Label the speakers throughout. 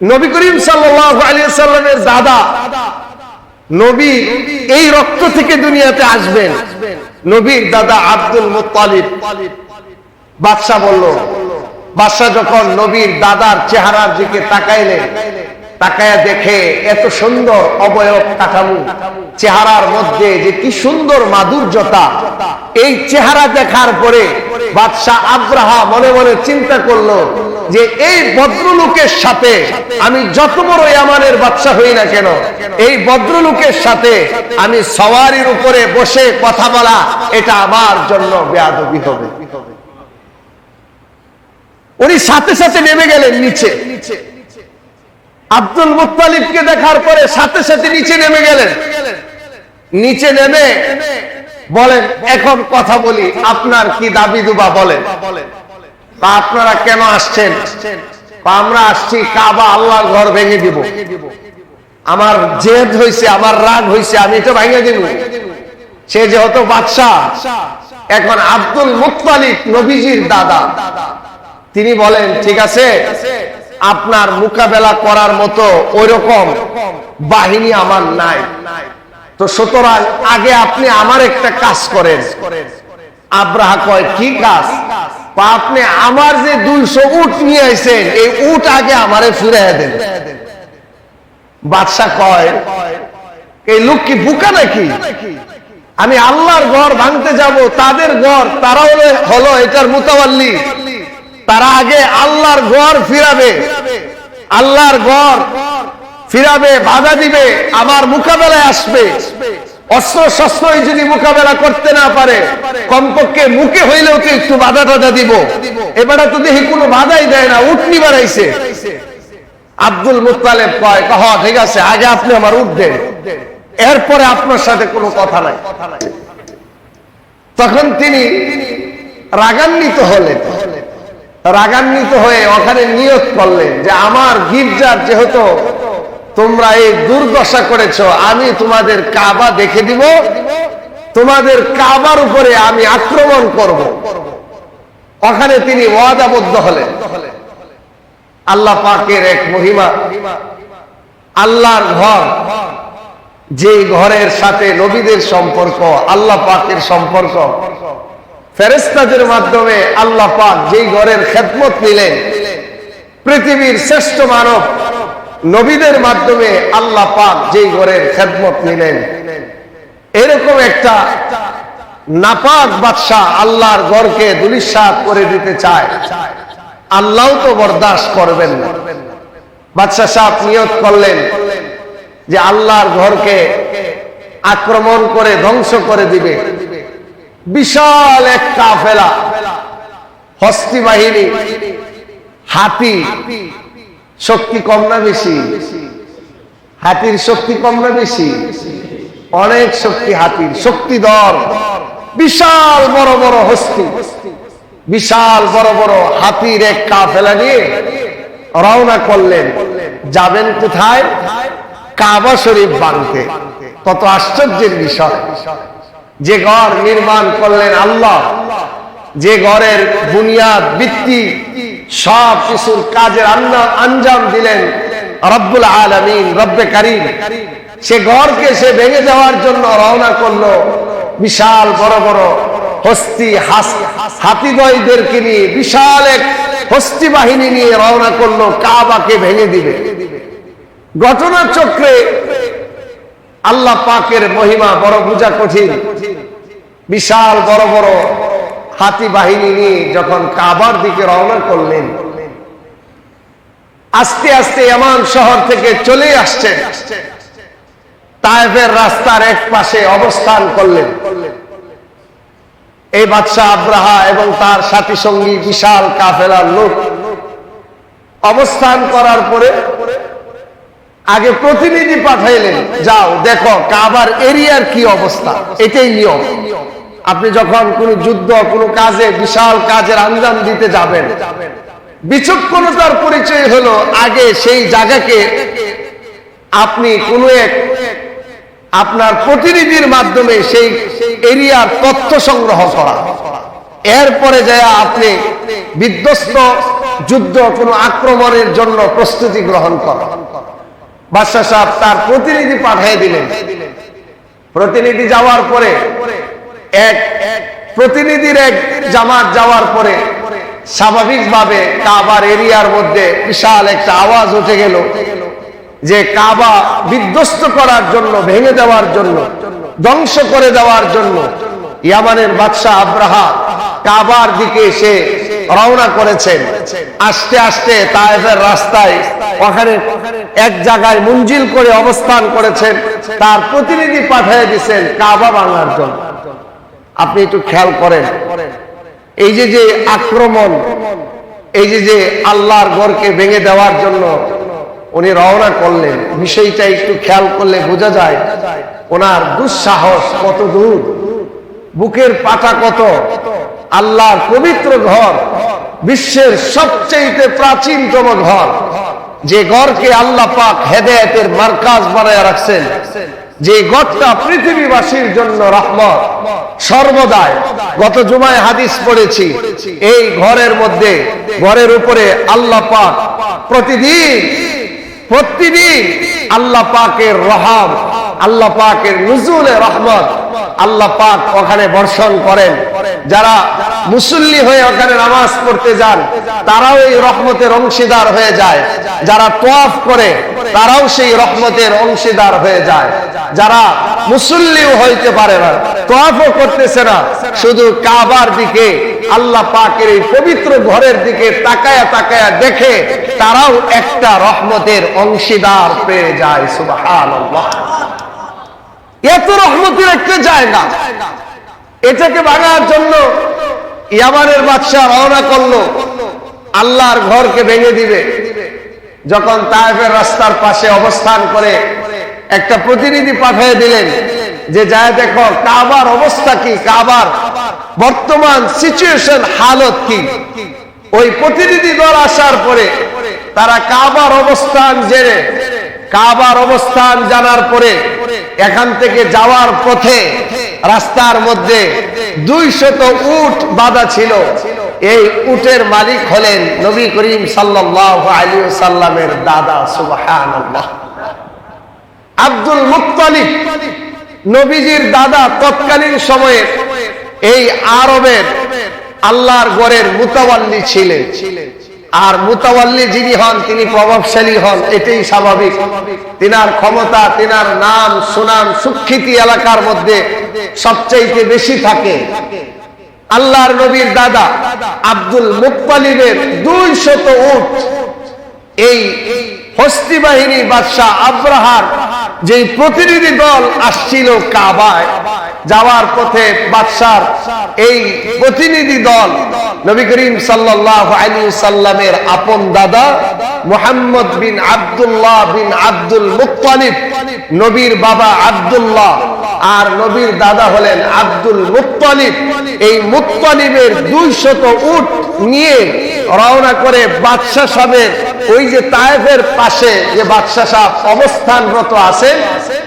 Speaker 1: নবী করিম সাল্লামের দাদা। নবী এই রক্ত থেকে দুনিয়াতে আসবেন। নবীর দাদা আব্দুল মুতালিব বাদশাহ বলল, বাদশাহ যখন নবীর দাদার চেহারার দিকে তাকাইলেন, তাকায়া দেখে এত সুন্দর অবয়ব কাঠামো, চেহারার মধ্যে যে কি সুন্দর মাধুর্যতা। এই চেহারা দেখার পরে বাদশাহ আব্রাহা মনে মনে চিন্তা করল যে এই ভদ্রলোকের সাথে আমি যত বড় ইয়ামানের বাদশা হই না কেন, এই ভদ্রলোকের সাথে আমি সওয়ারির উপরে বসে কথা বলা এটা আমার জন্য বেয়াদবি হবে। উনি সাথে সাথে নেমে গেলেন নিচে। আব্দুল মুতালিবকে দেখার পরে সাথে সাথে নিচে নেমে গেলেন। নিচে নেমে বলেন, এখন কথা বলি, আপনার কি দাবি দুবা বলেন? তা আপনারা কেন আসছেন? আমরা আসছি, কাবা আল্লাহর ঘর ভেঙে দিব। আমার জেদ হয়েছে আমার রাগ হয়েছে আমি এটা ভেঙে দিব। সে যেহেতু বাদশাহ, এখন আব্দুল মুতালিব নবীজির দাদা। তিনি বলেন, ঠিক আছে, আপনার মোকাবেলা করার মতো ওই রকম বাহিনী আমার নাই। তো সুতরাং আগে আপনি আমার একটা কাজ করেন। আব্রাহা কয়, কি কাজ? বা আপনি আমার যে দুইশো উট নিয়ে আইছেন, এই উট আগে আমারে ফিরাই দেন। বাদশাহ কয়, এই লোক কি বুকা নাকি? আমি আল্লাহর ঘর ভাঙতে যাব, তাদের ঘর, তারা হলো এটার মোতাবাল্লি তারা আগে আল্লাহর ঘর ফিরাবে। আল্লাহর ঘর ফিরাবে, বাধা দিবে আমার মোকাবেলায় আসবে। অস্ত্র শস্ত্রই যদি মোকাবেলা করতে না পারে, কমপক্ষে মুখে হইলেও তো একটু বাধা টাধা দিব। এবারে তো দেখি কোনো বাধাই দেয় না উঠনি বাড়াইছে। আব্দুল মুতালেব কয়, কহ, ঠিক আছে, আগে আপনি আমার উঠ দেন। এরপরে আপনার সাথে কোনো কথা নাই। তখন তিনি রাগান্বিত হলেন। রাগান্বিত হয়ে ওখানে নিয়োগ করলেন যে, আমার গির্জার যেহেতু তোমরা এই দুর্দশা করেছ, আমি তোমাদের কাবা দেখে দিব। তোমাদের কাবার উপরে আমি আক্রমণ করব। ওখানে তিনি ওয়াদাবদ্ধ হলেন। আল্লাহ পাকের এক মহিমা। আল্লাহর ঘর যে ঘরের সাথে নবীদের সম্পর্ক, আল্লাহ পাকের সম্পর্ক। ফেরেস্তাদের মাধ্যমে আল্লাহ পাক যেই ঘরের খেদমত নিলেন, পৃথিবীর শ্রেষ্ঠ মানব নবীদের মাধ্যমে আল্লাহ পাক যেই ঘরের খেদমত নিলেন। এরকম একটা নাপাক বাদশাহ আল্লাহর ঘরকে দুলিশাত করে দিতে চায়। আল্লাহ তো বরদাস্ত করবেন না। বাদশাহ সাহেব নিয়ত করলেন যে আল্লাহর ঘরকে আক্রমণ করে ধ্বংস করে দিবে। বিশাল এক কাফেলা হস্তি বাহিনী, হাতি শক্তি কম না বেশি? হাতির শক্তি কম না বেশি? অনেক শক্তি হাতির। শক্তি দর। বিশাল বড় বড় হস্তি। বিশাল বড় বড় হাতির এক কাফেলা নিয়ে রওনা করলেন। যাবেন কোথায়? কাবা শরীফ বানতে। কত আশ্চর্যের বিষয়। যে ঘর নির্মাণ করলেন আল্লাহ। যে ঘরের বুনিয়াদ, ভিত্তি, সব কিছুর কাজের আঞ্জাম দিলেন রব্বুল আলমিন, রব্বে কারিম। সে ঘরকে সে ভেঙে যাওয়ার জন্য রওনা করল বিশাল বড় বড় হস্তি হাতিদয়দেরকে নিয়ে বিশাল এক হস্তি বাহিনী নিয়ে রওনা করল, কাবাকে ভেঙে দিবে। ঘটনা চক্রে আল্লাহ পাকের মহিমা বড় বুঝা কঠিন। বিশাল বড় বড় হাতি বাহিনী নিয়ে যখন কাবার দিকে রওনা করলেন, আস্তে আস্তে এমন শহর থেকে চলে আসছে তাইফের রাস্তার এক পাশে অবস্থান করলেন। এই বাদশাহ আব্রাহা এবং তার সাথী সঙ্গী বিশাল কাফেলার লোক অবস্থান করার পরে আগে প্রতিনিধি পাঠাইলেন, যাও, দেখো, কাবার এরিয়ার কি অবস্থা? এটাই নিয়ম। আপনি যখন কোন যুদ্ধ, কোন কাজে, বিশাল কাজের আঞ্জাম দিতে যাবেন, বিচক্ষণতার পরিচয় হলো আগে সেই জায়গাকে আপনি কোন এক আপনার প্রতিনিধির মাধ্যমে সেই এরিয়ার তথ্য সংগ্রহ করা। এরপরে যায় আপনি বিধ্বস্ত যুদ্ধ, কোনো আক্রমণের জন্য প্রস্তুতি গ্রহণ কর। বাদশাহ সাহেব তার প্রতিনিধি পাঠিয়ে দিলেন। প্রতিনিধি যাওয়ার পরে এক প্রতিনিধির এক জামাত যাওয়ার পরে স্বাভাবিকভাবে কাবার এরিয়ার মধ্যে বিশাল একটা আওয়াজ উঠে গেল যে কাবা বিধ্বস্ত করার জন্য, ভেঙে দেওয়ার জন্য, ধ্বংস করে দেওয়ার জন্য ইয়ামানের বাদশাহ আব্রাহা কাবার দিকে এসে রওনা করেছেন। আস্তে আস্তে তায়েফের রাস্তায় ওখানে এক জায়গায় মঞ্জিল করে অবস্থান করেছেন। তার প্রতিনিধি পাঠিয়ে দিয়েছেন কাবা ভাঙার জন্য। আপনি একটু খেয়াল করেন। এই যে যে আক্রমণ, এই যে যে আল্লাহর ঘরকে ভেঙে দেওয়ার জন্য উনি রওনা করলেন, বিষয়টা একটু খেয়াল করলে বোঝা যায়, ওনার দুঃসাহস কত দূর, বুকের পাটা কত, আল্লাহর পবিত্র ঘর, বিশ্বের সবচেয়ে প্রাচীনতম ঘর, যে ঘরকে আল্লাহ পাক হেদায়তের মার্কাজ বানায় রাখছেন। যে গড়টা পৃথিবীবাসীর জন্য রহমত, সর্বদাই। গত জুমায় হাদিস পড়েছি, এই ঘরের মধ্যে, ঘরের উপরে আল্লাহ পাক প্রতিদিন প্রতিদিন আল্লাহ পাকের রহাম, আল্লাহ পাকের নজুলে রহমত, আল্লাহ পাক ওখানে বর্ষণ করেন। যারা মুসল্লি হয়ে ওখানে নামাজ পড়তে যান, তারাও এই রহমতের অংশীদার হয়ে যায়। যারা তোয়াফ করে, তারাও সেই রহমতের অংশীদার হয়ে যায়। যারা মুসল্লিও হইতে পারে না তোয়াফও করতেছে না, শুধু কাবার দিকে আল্লাহ পাকের এই পবিত্র ঘরের দিকে তাকায়া তাকায়া দেখে, তারাও একটা রহমতের অংশীদার পেয়ে যায়, সুবহানাল্লাহ। এত রহমতের একটা জায়গা। এটাকে ভাঙার জন্য ইয়ামানের বাদশাহ রওনা করল। আল্লাহর ঘরকে ভেঙে দিবে। যখন তায়েফের রাস্তার পাশে অবস্থান করে একটা প্রতিনিধি পাঠিয়ে দিলেন যে, যায় দেখো, কাবার অবস্থা কি? কাবার বর্তমান সিচুয়েশন হালত কি? ওই প্রতিনিধি দল আসার পরে তারা কাবার অবস্থান জেনে, কাবার অবস্থান জানার পরে এখান থেকে যাওয়ার পথে রাস্তার মধ্যে দুই শত উট বাধা ছিল। এই উটের মালিক হলেন নবী করিম সাল্লামের দাদা আব্দুল মুক্তালিব নবীজির দাদা তৎকালীন সময়ে এই আরবের আল্লাহর গড়ের মুতাওয়াল্লি ছিলেন। আর মুতাওয়াল্লি যিনি হন, তিনি প্রভাবশালী হন, এটাই স্বাভাবিক। তিনার ক্ষমতা, তিনার নাম, সুনাম, সুখ্যাতি এলাকার মধ্যে সবচাইতে বেশি থাকে। আল্লাহর নবীর দাদা আব্দুল মুক্তালিবের দুই শত উঠ এই হস্তি বাহিনী বাদশাহ আব্রাহার যে প্রতিনিধি দল আসছিল কাবায় যাওয়ার পথে বাদশার এই প্রতিনিধি দল, নবী করিম সাল্লাহ আলী সাল্লামের আপন দাদা মোহাম্মদ বিন আবদুল্লাহ বিন আব্দুল মুক্তালিব নবীর বাবা আবদুল্লাহ আর নবীর দাদা হলেন আব্দুল মুক্তালিব এই মুক্তালিবের দুই শত উট নিয়ে রওনা করে বাদশাহ সাহেবের ওই যে তায়েফের পাশে যে বাদশাহ সাহেব অবস্থানরত আছেন,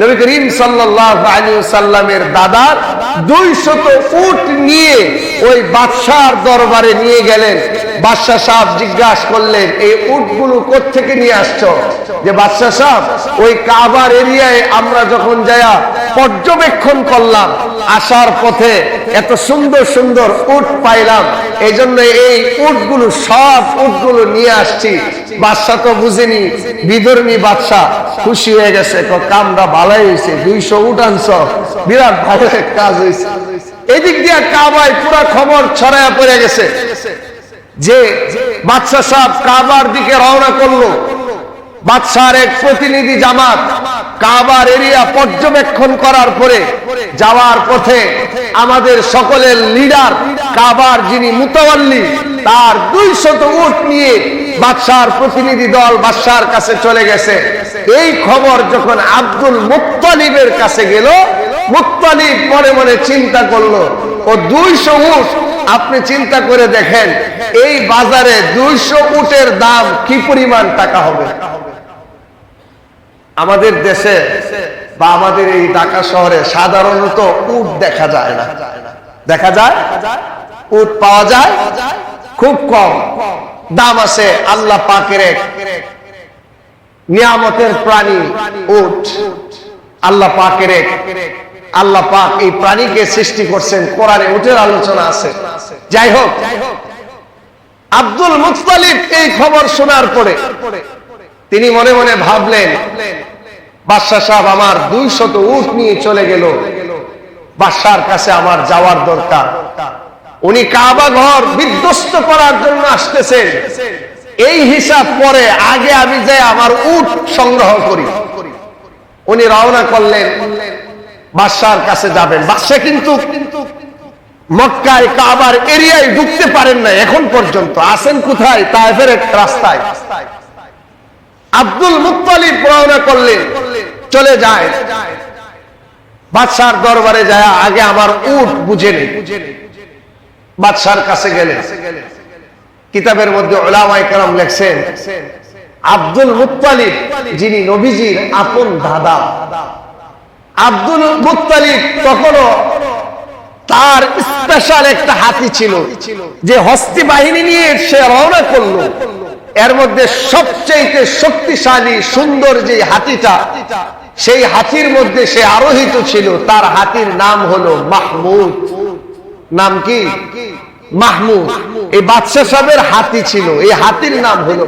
Speaker 1: নবী করিম সাল্লাহ আলী সাল্লামের দাদার দুই শত উট নিয়ে ওই বাদশার দরবারে নিয়ে গেলেন। বাদশাহ সাহ জিজ্ঞাসা করলেন, এই উটগুলো থেকে নিয়ে আসছো? যে বাদশাহ সাহ ওই কাবার এরিয়ায় আমরা যখন যায়া পর্যবেক্ষণ করলাম আসার পথে এত সুন্দর সুন্দর উট পাইলাম। এই জন্য এই উটগুলো, সব উটগুলো নিয়ে আসছি। বাদশাহ তো বুঝেনি বিধর্মী বাদশাহ খুশি হয়ে গেছে কামটা ভালোই হয়েছে, দুইশো উট আনছ। বিরাট ভালো কাজ হয়েছে। এদিক দিয়ে কাবায় পুরা খবর ছড়ায় পড়ে গেছে। যে বাদশাহ সাহেব কাবার দিকে রওনা করল। বাদশার এক প্রতিনিধি জামাত কাবার এরিয়া পর্যবেক্ষণ করার পরে যাওয়ার পথে আমাদের সকলের লিডার কাবার যিনি মুতাওয়াল্লি, তার দুই শত উট নিয়ে বাদশার প্রতিনিধি দল বাদশার কাছে চলে গেছে। এই খবর যখন আব্দুল মুক্তালিবের কাছে গেল মুক্তালিব মনে মনে চিন্তা করল, ও দুইশো উট, আপনি চিন্তা করে দেখেন, এই বাজারে দুইশো উটের দাম কি পরিমাণ টাকা হবে? আমাদের দেশে বা আমাদের এই ঢাকা শহরে সাধারণত উট দেখা যায় না। দেখা যায়? উট পাওয়া যায়? খুব কম। দাম আছে আল্লাহ পাকের নিয়ামতের প্রাণী উট। আল্লাহ পাকের আল্লাহ পাক এই প্রাণীকে সৃষ্টি করছেন। কোরআনে উটের আলোচনা আছে। যাই হোক, আব্দুল মুতালিব এই খবর শোনার পরে তিনি মনে মনে ভাবলেন, বাদশাহ সাহেব আমার দুই শত উট নিয়ে চলে গেল। বাদশার কাছে আমার যাওয়ার দরকার। উনি কাবা ঘর বিধ্বস্ত করার জন্য আসতেছেন। এই হিসাব পরে আগে আমি যাই আমার উট সংগ্রহ করি। উনি রওনা করলেন, বাদশার কাছে যাবেন। বাদশাহ কিন্তু মক্কায় কাবার এরিয়ায় ঢুকতে পারেন না এখন পর্যন্ত। আসেন কোথায়? তাইফের এক রাস্তায়। আব্দুল মুত্তালিব রওনা করলেন চলে যায়। বাদশার দরবারে যায়, আগে আমার উট বুঝে নেই। বাদশার কাছে গেলেন কিতাবের মধ্যে ওলামাই কালাম লেখছেন, আব্দুল মুত্তালিব যিনি নবীজির আপন দাদা। আব্দুল মুত্তালিব তখনও তার স্পেশাল একটা হাতি ছিল, যে হস্তি বাহিনী নিয়ে সে রওনা করল। এর মধ্যে সবচেয়ে শক্তিশালী, সুন্দর যে হাতিটা, সেই হাতির মধ্যে সে আরোহিত ছিল, তার হাতির নাম হলো মাহমুদ। নাম কি? মাহমুদ। এই বাদশাহ সাহেবের হাতি ছিল, এই হাতির নাম হলো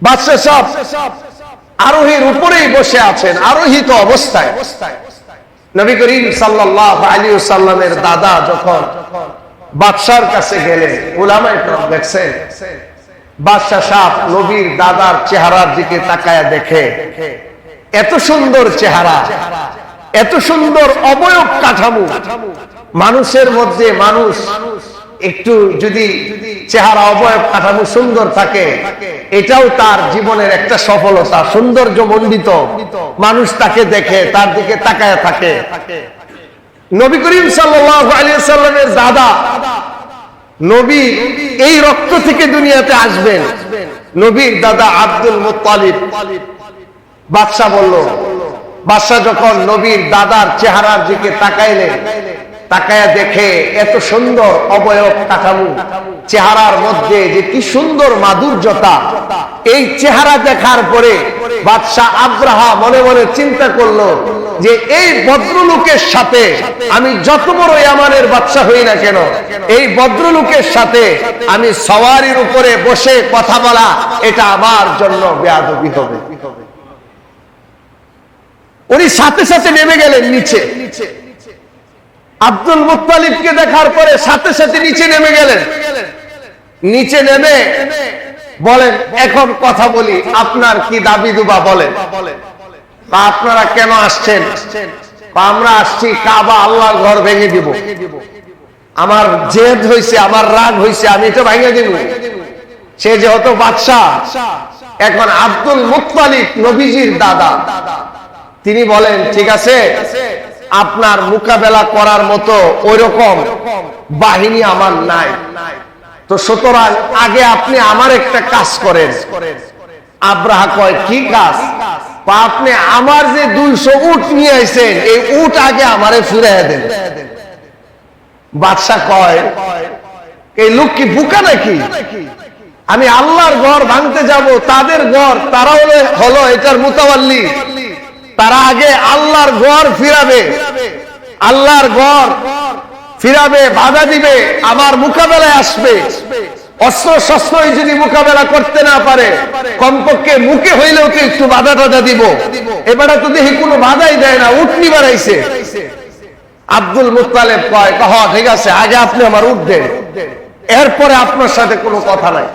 Speaker 1: বাদশাহ সাহেব আরোহীর উপরেই বসে আছেন, আরোহিত অবস্থায়। নবী করিম সাল্লাহ আলী সাল্লামের দাদা যখন বাদশার কাছে গেলেন, উলামায় দেখছেন বাদশাহ সাহ নবীর দাদার চেহারার দিকে তাকায় দেখে, এত সুন্দর চেহারা, এত সুন্দর অবয়ব কাঠামো, মানুষের মধ্যে মানুষ একটু যদি চেহারা অবয়ব কাঠামো সুন্দর থাকে, এটাও তার জীবনের একটা সফলতা, সৌন্দর্য মণ্ডিত। মানুষ তাকে দেখে, তার দিকে তাকায় থাকে। নবী করিম সাল্লামের দাদা নবী এই রক্ত থেকে দুনিয়াতে আসবেন। নবীর দাদা আব্দুল মুতালিব বাদশাহ বলল, বাদশাহ যখন নবীর দাদার চেহারার দিকে তাকাইলেন, তাকায়া দেখে এত সুন্দর অবয়ব কাঠামো, চেহারার মধ্যে যে কি সুন্দর মাধুর্যতা। এই চেহারা দেখার পরে বাদশাহ আব্রাহা মনে মনে চিন্তা করল যে এই ভদ্রলোকের সাথে আমি যত বড় ইয়ামানের বাদশাহ হই না কেন, এই ভদ্রলোকের সাথে আমি সওয়ারির উপরে বসে কথা বলা এটা আমার জন্য বেয়াদবি হবে। উনি সাথে সাথে নেমে গেলেন নিচে। আব্দুল মুতালিবকে দেখার পরে সাথে সাথে নিচে নেমে গেলেন। নিচে নেমে বলেন, এখন কথা বলি, আপনার কি দাবি দুবা বলেন? বা আপনারা কেন আসছেন? আমরা আসছি, কাবা আল্লাহর ঘর ভেঙে দিব। আমার জেদ হয়েছে আমার রাগ হয়েছে আমি এটা ভেঙে দিব। সে যেহেতু বাদশাহ, এখন আব্দুল মুতালিব নবীজির দাদা। তিনি বলেন, ঠিক আছে, আপনার মোকাবেলা করার মতো ওই রকম বাহিনী আমার নাই। তো সুতরাং আগে আপনি আমার একটা কাজ করেন। আব্রাহা কয়, কি কাজ? আপনি আমার যে দুইশো উট নিয়ে আসেন এই উট আগে আমারে ফিরাই দেন। বাদশাহ কয়, এই লোক কি বুকা নাকি? আমি আল্লাহর ঘর ভাঙতে যাব, তাদের ঘর, তারা হলো এটার মোতাবাল্লি। তারা আগে আল্লাহর ঘর ফিরাবে। আল্লাহর ঘর ফিরাবে, বাধা দিবে, আমার মোকাবেলায় আসবে। অস্ত্র শস্ত্রই যদি মোকাবেলা করতে না পারে, কমপক্ষে মুখে হইলেও তো একটু বাধা টাধা দিব। এবারে তো দেখি কোনো বাধাই দেয় না উঠনি বাড়াইছে। আব্দুল মুতালেব কয় কহ ঠিক আছে, আগে আপনি আমার উঠ দেন। এরপরে আপনার সাথে কোনো কথা নাই।